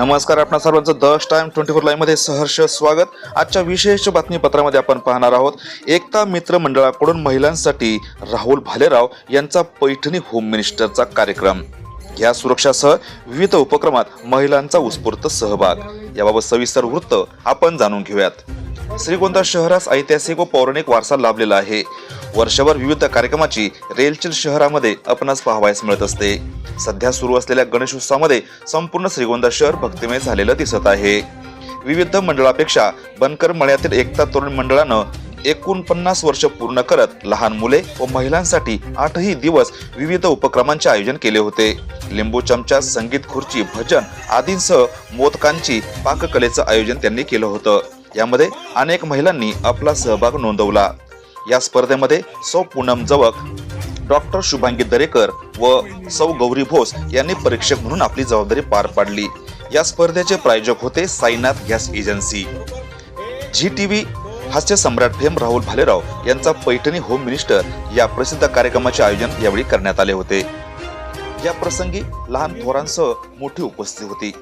नमस्कार आपणा सर्वांचं द टाइम ट्वेंटी फोर लाईव्हमध्ये सहर्ष स्वागत. आजच्या विशेष बातमीपत्रामध्ये आपण पाहणार आहोत एकता मित्र मंडळाकडून महिलांसाठी राहुल भालेराव यांचा पैठणी होम मिनिस्टरचा कार्यक्रम. या सुरक्षासह विविध उपक्रमात महिलांचा उत्स्फूर्त सहभाग. याबाबत सविस्तर वृत्त आपण जाणून घेऊयात. श्रीगोंदा शहरास ऐतिहासिक व पौराणिक वारसा लाभलेला आहे. वर्षभर विविध कार्यक्रमाची रेलचेल शहरामध्ये आपणास पाहावयास मिळत असते. सध्या सुरू असलेल्या गणेशोत्सवामध्ये संपूर्ण श्रीगोंदा शहर भक्तिमय झालेलं दिसत आहे. विविध मंडळापेक्षा बनकर मळ्यातील एकता तरुण मंडळानं एकोणपन्नास वर्ष पूर्ण करत लहान मुले व महिलांसाठी आठही दिवस विविध उपक्रमांचे आयोजन केले होते. लिंबू चमचा संगीत खुर्ची भजन आदींसह मोदकांची पाककलेचं आयोजन त्यांनी केलं होतं. यामध्ये अनेक महिलांनी आपला सहभाग नोंदवला. या स्पर्धेमध्ये सौ पूनम जवक डॉक्टर शुभांगी दरेकर व सौ गौरी भोस यांनी परीक्षक म्हणून आपली जबाबदारी पार पाडली. या स्पर्धेचे प्रायोजक होते Sainath gas agency. Zee V Hasya Samrat fame Rahul Bhalerao यांचा पैठणी होम मिनिस्टर या प्रसिद्ध कार्यक्रमाचे आयोजन यावेळी करण्यात आले होते. या प्रसंगी लहान थोरांसह मोठी उपस्थिती होती.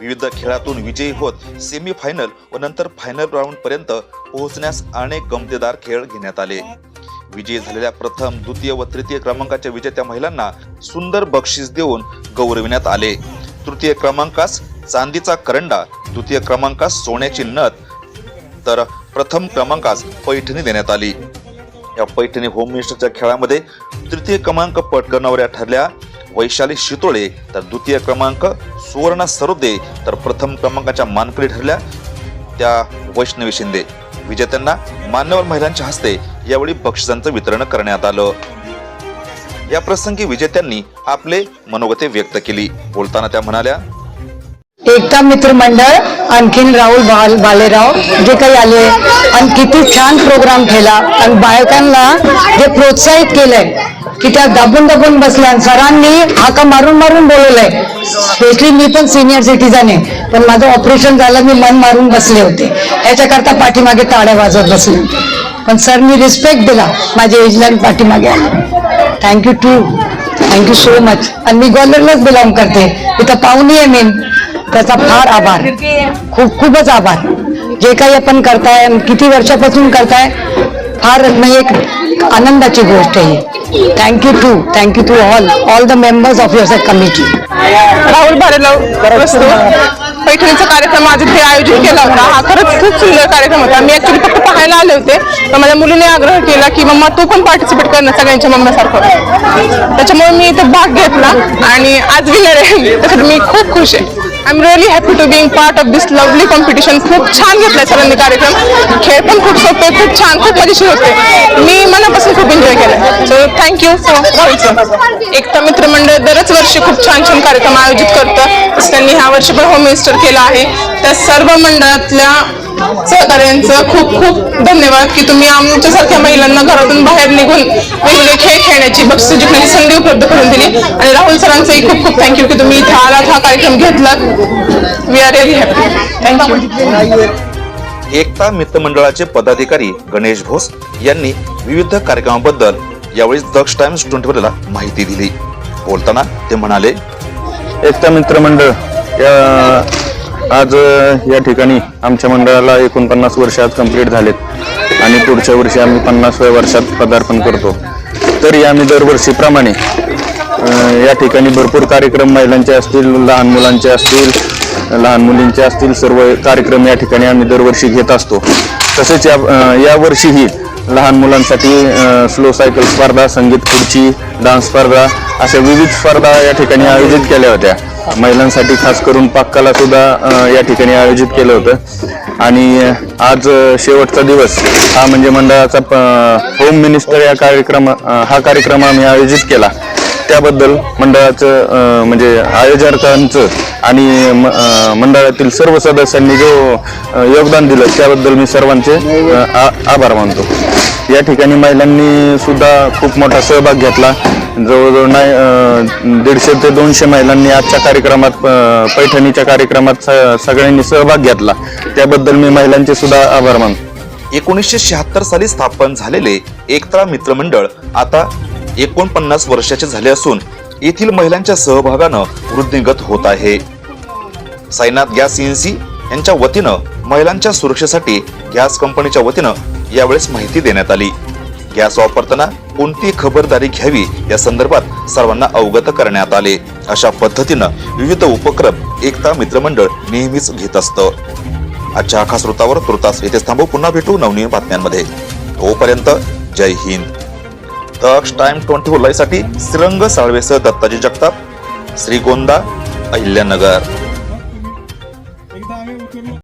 विविध खेळातून विजयी होत सेमी फायनल व नंतर फायनल राऊंड पर्यंत पोहोचण्यास अनेक गमतीदार खेळ घेण्यात आले. विजयी झालेल्या प्रथम द्वितीय व तृतीय क्रमांकाच्या विजेत्या महिलांना सुंदर बक्षीस देऊन गौरविण्यात आले. तृतीय क्रमांकास चांदीचा करंडा द्वितीय क्रमांकास सोन्याची नथ तर प्रथम क्रमांकास पैठणी देण्यात आली. या पैठणी होम मिनिस्टरच्या खेळामध्ये तृतीय क्रमांक पटकवणाऱ्या ठरल्या. वैशाली शितोळे तर द्वितीय क्रमांक सुवर्ण सरोदे तर प्रथम क्रमांकाच्या मानकरी ठरल्या त्या वैष्णवी शिंदे. विजेत्यांना मान्यवर महिलांच्या हस्ते यावेळी बक्षिसांचं वितरण करण्यात आलं. या प्रसंगी विजेत्यांनी आपले मनोगते व्यक्त केली. बोलताना त्या म्हणाल्या एकता मित्र मंडळ आणखीन राहुल बाल बालेराव जे काही आले आणि किती छान प्रोग्राम केला आणि बायकांना जे प्रोत्साहित केलंय की त्या दाबून दाबून बसल्या सरांनी हाका मारून मारून बोलवलंय. स्पेशली मी पण सिनियर सिटीजन आहे. पण माझं ऑपरेशन झालं मी मन मारून बसले होते. याच्याकरता पाठीमागे टाळ्या वाजवत बसले होते. पण सरनी रिस्पेक्ट दिला. माझ्या एजला पाठीमागे आले thank you to thank you so much आणि मी ग्वाल्हेरलाच बिलॉंग करते. इथं पाहुणी आहे मेन त्याचा फार आभार. खूप खूपच आभार. जे काही आपण करताय किती वर्षापासून करताय फार म्हणजे एक आनंदाची गोष्ट आहे. Thank you to thank you to all all the members of your committee Rahul Bharerao वस्तू पैठणीचा कार्यक्रम आज इथे आयोजित केला होता. हा खरंच खूप सुंदर कार्यक्रम होता. मी ऍक्च्युली फक्त पाहायला आले होते. तर माझ्या मुलीने आग्रह केला की मम्मा तू पण पार्टिसिपेट कर ना सगळ्यांच्या मम्मासारखं. त्याच्यामुळे मी इथे भाग घेतला आणि आज विनर आहे त्यासाठी मी खूप खुश आहे. I am really happy to being part of this lovely competition खूप छान घेतलाय सरांनी कार्यक्रम. खेळ पण खूप सोपे खूप छान खूप मजेशीर होते. मी मनापासून खूप एन्जॉय केलं so thank you so Rahul sir Ekta मित्रमंडळ दरच वर्षी खूप छान छान कार्यक्रम आयोजित करतं. त्यांनी ह्या वर्षी पण होम मिनिस्टर केला आहे. त्या सर्व मंडळातल्या सहकार्यांचं खूप खूप धन्यवाद की तुम्ही आमच्यासारख्या महिलांना घरातून बाहेर निघून वेगवेगळे खेळ खेळण्याची बक्षीस जिंकण्याची संधी उपलब्ध करून दिली. आणि राहुल सरांचंही खूप खूप थँक्यू की तुम्ही इथे आलात हा कार्यक्रम घेतलात. We are really happy thank you Ekta मित्रमंडळाचे पदाधिकारी गणेश घोष यांनी विविध कार्यक्रमाबद्दल यावेळी दक्ष टाइम्स ट्वेंटी ला माहिती दिली. बोलताना ते म्हणाले एकता मित्र मंडळ या आज या ठिकाणी आमच्या मंडळाला एकोणपन्नास वर्ष आज कंप्लीट झालेत. आणि पुढच्या वर्षी आम्ही पन्नासव्या वर्षात पदार्पण करतो. तरी आम्ही दरवर्षीप्रमाणे या ठिकाणी भरपूर कार्यक्रम महिलांचे असतील लहान मुलांचे असतील लहान मुलींचे असतील सर्व कार्यक्रम या ठिकाणी आम्ही दरवर्षी घेत असतो. तसेच या यावर्षीही लहान मुलांसाठी स्लो सायकल स्पर्धा संगीत खुर्ची डान्स स्पर्धा अशा विविध स्पर्धा या ठिकाणी आयोजित केल्या होत्या. महिलांसाठी खास करून पाक्काला सुद्धा या ठिकाणी आयोजित केलं होतं. आणि आज शेवटचा दिवस हा म्हणजे मंडळाचा प- होम मिनिस्टर या कार्यक्रम हा कार्यक्रम आम्ही आयोजित केला. त्याबद्दल मंडळाचं म्हणजे आयोजकांचं आणि म- मंडळातील सर्व सदस्यांनी जो योगदान दिलं त्याबद्दल मी सर्वांचे आ- आभार मानतो. या ठिकाणी महिलांनी सुद्धा खूप मोठा सहभाग घेतला. जवळजवळ नाही दीडशे ते दोनशे महिलांनी आजच्या कार्यक्रमात पैठणीच्या कार्यक्रमात स- सगळ्यांनी सहभाग घेतला. त्याबद्दल मी महिलांचे सुद्धा आभार मानतो. एकोणीसशे शहात्तर साली स्थापन झालेले एकता मित्रमंडळ आता एकोणपन्नास वर्षाचे झाले असून येथील महिलांच्या सहभागानं वृद्धिंगत होत आहे. साईनाथ गॅस सीएनसी यांच्या वतीनं महिलांच्या सुरक्षेसाठी गॅस कंपनीच्या वतीनं यावेळेस माहिती देण्यात आली. गॅस वापरताना कोणती खबरदारी घ्यावी या संदर्भात सर्वांना अवगत करण्यात आले. अशा पद्धतीनं विविध उपक्रम एकता मित्रमंडळ नेहमीच घेत असतं. आजच्या खास वृत्तावर तुर्तास येथे थांबू. पुन्हा भेटू नवनीय बातम्यांमध्ये. तोपर्यंत जय हिंद. दक्ष टाइम ट्वेंटी फोरसाठी श्रीरंग साळवेसह दत्ताजी जगताप श्रीगोंदा अहिल्यानगर.